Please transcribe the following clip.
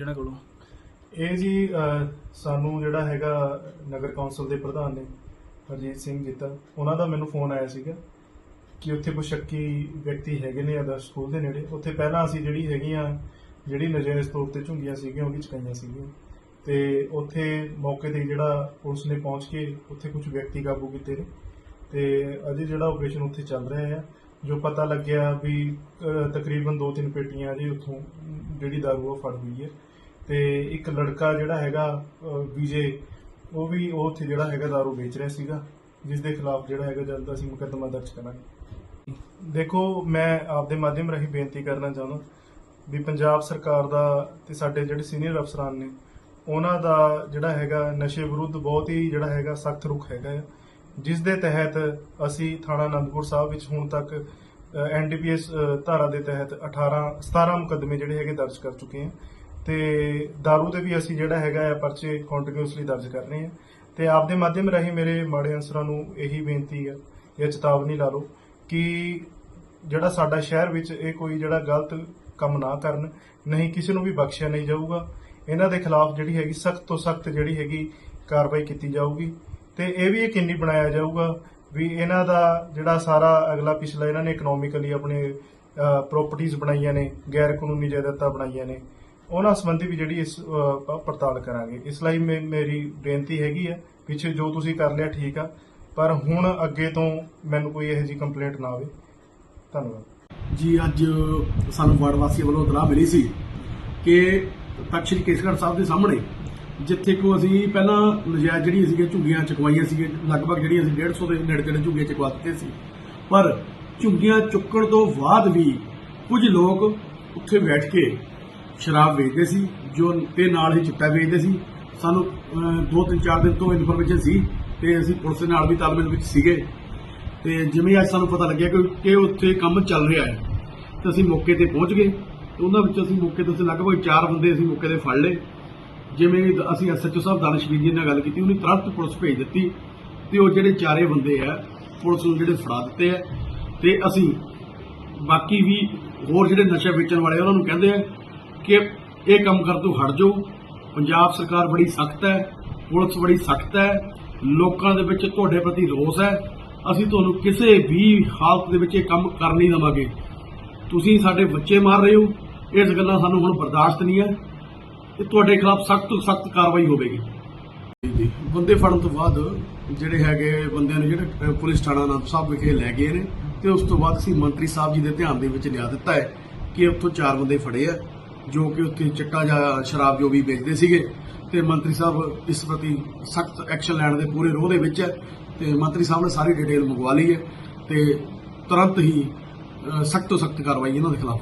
ਜਿਹਨਾਂ ਕੋਲੋਂ? ਇਹ ਜੀ ਅਹ, ਸਾਨੂੰ ਜਿਹੜਾ ਹੈਗਾ ਨਗਰ ਕੌਂਸਲ ਦੇ ਪ੍ਰਧਾਨ ਨੇ ਹਰਜੀਤ ਸਿੰਘ ਜੀਤਾ ਉਹਨਾਂ ਦਾ ਮੈਨੂੰ ਫੋਨ ਆਇਆ ਸੀਗਾ ਕਿ ਉੱਥੇ ਕੋਈ ਸ਼ੱਕੀ ਵਿਅਕਤੀ ਹੈਗੇ ਨੇ ਅਦਰ ਸਕੂਲ ਦੇ ਨੇੜੇ। ਉੱਥੇ ਪਹਿਲਾਂ ਅਸੀਂ ਜਿਹੜੀ ਹੈਗੀਆਂ ਜਿਹੜੀ ਨਜਾਇਜ਼ ਤੌਰ ਤੇ ਝੁੰਗੀਆਂ ਸੀਗੀਆਂ ਉਹ ਵੀ ਚਕਾਈਆਂ ਸੀਗੀਆਂ। ਤੇ ਉੱਥੇ ਮੌਕੇ ਤੇ ਜਿਹੜਾ ਪੁਲਿਸ ਨੇ ਪਹੁੰਚ ਕੇ ਉੱਥੇ ਕੁਝ ਵਿਅਕਤੀ ਕਾਬੂ ਕੀਤੇ ਨੇ। ਤੇ ਅਜੇ ਜਿਹੜਾ ਆਪਰੇਸ਼ਨ ਉੱਥੇ ਚੱਲ ਰਿਹਾ ਆ ਜੋ ਪਤਾ ਲੱਗਿਆ ਵੀ ਅਹ, ਤਕਰੀਬਨ 2-3 ਪੇਟੀਆਂ ਅਜੇ ਉੱਥੋਂ ਜਿਹੜੀ ਦਾਰੂ ਉਹ ਫੜ ਹੋਈ ਹੈ। ਤੇ ਇੱਕ ਲੜਕਾ ਜਿਹੜਾ ਹੈਗਾ ਅਹ, ਵਿਜੇ ਉਹ ਵੀ ਉਹ ਉੱਥੇ ਜਿਹੜਾ ਹੈਗਾ ਦਾਰੂ ਵੇਚ ਰਿਹਾ ਸੀਗਾ ਜਿਸ ਦੇ ਖਿਲਾਫ ਜਿਹੜਾ ਹੈਗਾ ਜਲਦ ਅਸੀਂ ਮੁਕੱਦਮਾ ਦਰਜ ਕਰਾਂਗੇ। ਦੇਖੋ ਮੈਂ ਆਪਦੇ ਮਾਧਿਅਮ ਰਾਹੀਂ ਬੇਨਤੀ ਕਰਨਾ ਚਾਹੁੰਦਾ ਵੀ ਪੰਜਾਬ ਸਰਕਾਰ ਦਾ ਤੇ ਸਾਡੇ ਜਿਹੜੇ ਸੀਨੀਅਰ ਅਫਸਰਾਂ ਨੇ ਉਹਨਾਂ ਦਾ ਜਿਹੜਾ ਹੈਗਾ ਨਸ਼ੇ ਵਿਰੁੱਧ ਬਹੁਤ ਹੀ ਜਿਹੜਾ ਹੈਗਾ ਸਖਤ ਰੁਖ ਹੈਗਾ ਹੈ ਜਿਸ ਦੇ ਤਹਿਤ ਅਸੀਂ ਥਾਣਾ ਅਨੰਦਪੁਰ ਸਾਹਿਬ ਵਿੱਚ ਹੁਣ ਤੱਕ ਐਨਡੀਪੀਐਸ ਧਾਰਾ ਦੇ ਤਹਿਤ 18 17 ਮੁਕੱਦਮੇ ਜਿਹੜੇ ਹੈਗੇ ਦਰਜ ਕਰ ਚੁੱਕੇ ਹਾਂ। ਤੇ दारू ਦੇ ਵੀ ਅਸੀਂ ਜਿਹੜਾ ਹੈਗਾ ਆ ਪਰਚੇ ਕੰਟੀਨਿਊਸਲੀ ਦਰਜ ਕਰ ਰਹੇ ਹਾਂ ਤੇ ਆਪਦੇ ਮਾਧਿਅਮ ਰਾਹੀਂ ਮੇਰੇ ਮਾੜੇ ਅਨਸਰਾਂ ਨੂੰ ਇਹੀ ਬੇਨਤੀ ਹੈ ਇਹ ਚੇਤਾਵਨੀ ਲਾ ਲਓ ਕਿ ਜਿਹੜਾ ਸਾਡਾ ਸ਼ਹਿਰ ਵਿੱਚ ਇਹ ਕੋਈ ਜਿਹੜਾ ਗਲਤ ਕੰਮ ਨਾ ਕਰਨ, ਨਹੀਂ ਕਿਸੇ ਨੂੰ ਵੀ ਬਖਸ਼ਿਆ ਨਹੀਂ ਜਾਊਗਾ। ਇਹਨਾਂ ਦੇ ਖਿਲਾਫ ਜਿਹੜੀ ਹੈਗੀ ਸਖਤ ਤੋਂ ਸਖਤ ਜਿਹੜੀ ਹੈਗੀ ਕਾਰਵਾਈ ਕੀਤੀ ਜਾਊਗੀ। ਤੇ ਇਹ ਵੀ ਯਕੀਨੀ ਬਣਾਇਆ ਜਾਊਗਾ ਵੀ ਇਹਨਾਂ ਦਾ ਜਿਹੜਾ ਸਾਰਾ ਅਗਲਾ ਪਿਛਲਾ ਇਹਨਾਂ ਨੇ ਇਕਨੋਮਿਕਲੀ ਆਪਣੇ ਪ੍ਰਾਪਰਟੀਆਂ ਬਣਾਈਆਂ ਨੇ ਗੈਰ ਕਾਨੂੰਨੀ ਜਾਇਦਾਦਾਂ ਬਣਾਈਆਂ ਨੇ। ਉਹਨਾਂ ਸੰਬੰਧੀ ਵੀ ਜਿਹੜੀ ਇਸ ਅਹ, ਪੜਤਾਲ ਕਰਾਂਗੇ। ਇਸ ਲਈ ਮੇ- ਮੇਰੀ ਬੇਨਤੀ ਹੈਗੀ ਆ ਪਿੱਛੇ ਜੋ ਤੁਸੀਂ ਕਰ ਲਿਆ ਠੀਕ ਆ ਪਰ ਹੁਣ ਅੱਗੇ ਤੋਂ ਮੈਨੂੰ ਕੋਈ ਇਹੋ ਜਿਹੀ ਕੰਪਲੇਂਟ ਨਾ ਆਵੇ। ਧੰਨਵਾਦ। ਜੀ ਅੱਜ ਸਾਨੂੰ ਵਾਰਡ ਵਾਸੀਆਂ ਵੱਲੋਂ ਇਤਲਾਹ ਮਿਲੀ ਸੀ ਕਿ ਤਖ਼ਤ ਸ੍ਰੀ ਕੇਸਗੜ੍ਹ ਸਾਹਿਬ ਦੇ ਸਾਹਮਣੇ ਜਿੱਥੇ ਕੋ ਅਸੀਂ ਪਹਿਲਾਂ ਨਜਾਇਜ਼ ਜਿਹੜੀ ਸੀਗੀਆਂ ਝੁੱਗੀਆਂ ਚੁਕਵਾਈਆਂ ਸੀਗੀਆਂ ਲਗਭਗ ਜਿਹੜੀਆਂ ਅਸੀਂ 150 ਦੇ ਨੇੜੇ ਤੇੜੇ ਝੁੱਗੀਆਂ ਚੁਕਵਾ ਦਿੱਤੇ ਸੀ। ਪਰ ਝੁੱਗੀਆਂ ਚੁੱਕਣ ਤੋਂ ਬਾਅਦ ਵੀ ਕੁਝ ਲੋਕ ਉੱਥੇ ਬੈਠ ਕੇ ਸ਼ਰਾਬ ਵੇਚਦੇ ਸੀ ਜੋ ਤੇ ਨਾਲ ਹੀ ਚਿੱਟਾ ਵੇਚਦੇ ਸੀ। ਸਾਨੂੰ ਅਹ, ਦੋ ਤਿੰਨ ਚਾਰ ਦਿਨ ਤੋਂ ਇਨਫੋਰਮੇਸ਼ਨ ਸੀ ਤੇ ਅਸੀਂ ਪੁਲਿਸ ਦੇ ਨਾਲ ਵੀ ਤਾਲਮੇਲ ਵਿੱਚ ਸੀਗੇ। ਤੇ ਜਿਵੇਂ ਅੱਜ ਸਾਨੂੰ ਪਤਾ ਲੱਗਿਆ ਕਿ ਕਿ ਉੱਥੇ ਕੰਮ ਚੱਲ ਰਿਹਾ ਹੈ ਤੇ ਅਸੀਂ ਮੌਕੇ ਤੇ ਪਹੁੰਚ ਗਏ। ਉਹਨਾਂ ਵਿੱਚ ਅਸੀਂ ਮੌਕੇ ਤੇ ਅਸੀਂ ਲਗਭਗ 4 ਬੰਦੇ ਅਸੀਂ ਮੌਕੇ ਤੇ ਫੜ ਲਏ। ਜਿਵੇਂ ਅਸੀਂ ਐਸਐਚਓ ਸਾਹਿਬ ਦਾਨਸ਼ਵੀਰ ਜੀ ਨਾਲ ਗੱਲ ਕੀਤੀ ਉਹਨੇ ਤੁਰੰਤ ਪੁਲਿਸ ਭੇਜ ਦਿੱਤੀ ਤੇ ਉਹ ਜਿਹੜੇ ਚਾਰੇ ਬੰਦੇ ਆ ਪੁਲਿਸ ਨੂੰ ਜਿਹੜੇ ਫੜਾ ਦਿੱਤੇ ਆ ਤੇ ਅਸੀਂ ਬਾਕੀ ਵੀ ਹੋਰ ਜਿਹੜੇ ਨਸ਼ਾ ਵੇਚਣ ਵਾਲੇ ਉਹਨਾਂ ਨੂੰ ਕਹਿੰਦੇ ਆ ਕਿ ਇਹ ਕੰਮ ਕਰ ਤੋਂ ਹਟ ਜਾਓ। ਪੰਜਾਬ ਸਰਕਾਰ ਬੜੀ ਸਖਤ ਹੈ, ਪੁਲਿਸ ਬੜੀ ਸਖਤ ਹੈ, ਲੋਕਾਂ ਦੇ ਵਿੱਚ ਤੁਹਾਡੇ ਪ੍ਰਤੀ ਰੋਸ ਹੈ। ਅਸੀਂ ਤੁਹਾਨੂੰ ਕਿਸੇ ਵੀ ਹਾਲਤ ਦੇ ਵਿੱਚ ਇਹ ਕੰਮ ਕਰ ਨਹੀਂ ਦੇਵਾਂਗੇ। ਤੁਸੀਂ ਸਾਡੇ ਬੱਚੇ ਮਾਰ ਰਹੇ ਹੋ, ਇਸ ਗੱਲਾਂ ਸਾਨੂੰ ਹੁਣ ਬਰਦਾਸ਼ਤ ਨਹੀਂ ਹੈ। ਤੇ ਤੁਹਾਡੇ ਖਿਲਾਫ ਸਖਤ ਤੋਂ ਸਖਤ ਕਾਰਵਾਈ ਹੋਵੇਗੀ। ਬੰਦੇ ਫੜਨ ਤੋਂ ਬਾਅਦ ਜਿਹੜੇ ਹੈਗੇ ਬੰਦਿਆਂ ਨੂੰ ਜਿਹੜੇ ਪੁਲਿਸ ਥਾਣਾ ਨਾਮ ਸਾਹਿਬ ਵਿਖੇ ਲੈ ਗਏ ਨੇ, ਤੇ ਉਸ ਤੋਂ ਬਾਅਦ ਅਸੀਂ ਮੰਤਰੀ ਸਾਹਿਬ ਜੀ ਦੇ ਧਿਆਨ ਦੇ ਵਿੱਚ ਲਿਆ ਦਿੱਤਾ ਹੈ ਕਿ ਉੱਥੋਂ ਚਾਰ ਬੰਦੇ ਫੜੇ ਆ। ਜੋ ਕਿ ਉੱਥੇ ਚਿੱਟਾ ਜਾਂ ਸ਼ਰਾਬ ਜੋ ਵੀ ਵੇਚਦੇ ਸੀਗੇ, ਤੇ ਮੰਤਰੀ ਸਾਹਿਬ ਇਸ ਪ੍ਰਤੀ ਸਖਤ ਐਕਸ਼ਨ ਲੈਣ ਦੇ ਪੂਰੇ ਰੋਹ ਦੇ ਵਿੱਚ ਹੈ, ਤੇ ਮੰਤਰੀ ਸਾਹਿਬ ਨੇ ਸਾਰੀ ਡਿਟੇਲ ਮੰਗਵਾ ਲਈ ਹੈ, ਤੇ ਤੁਰੰਤ ਹੀ ਸਖਤ ਤੋਂ ਸਖਤ ਕਾਰਵਾਈ ਇਹਨਾਂ ਦੇ ਖਿਲਾਫ।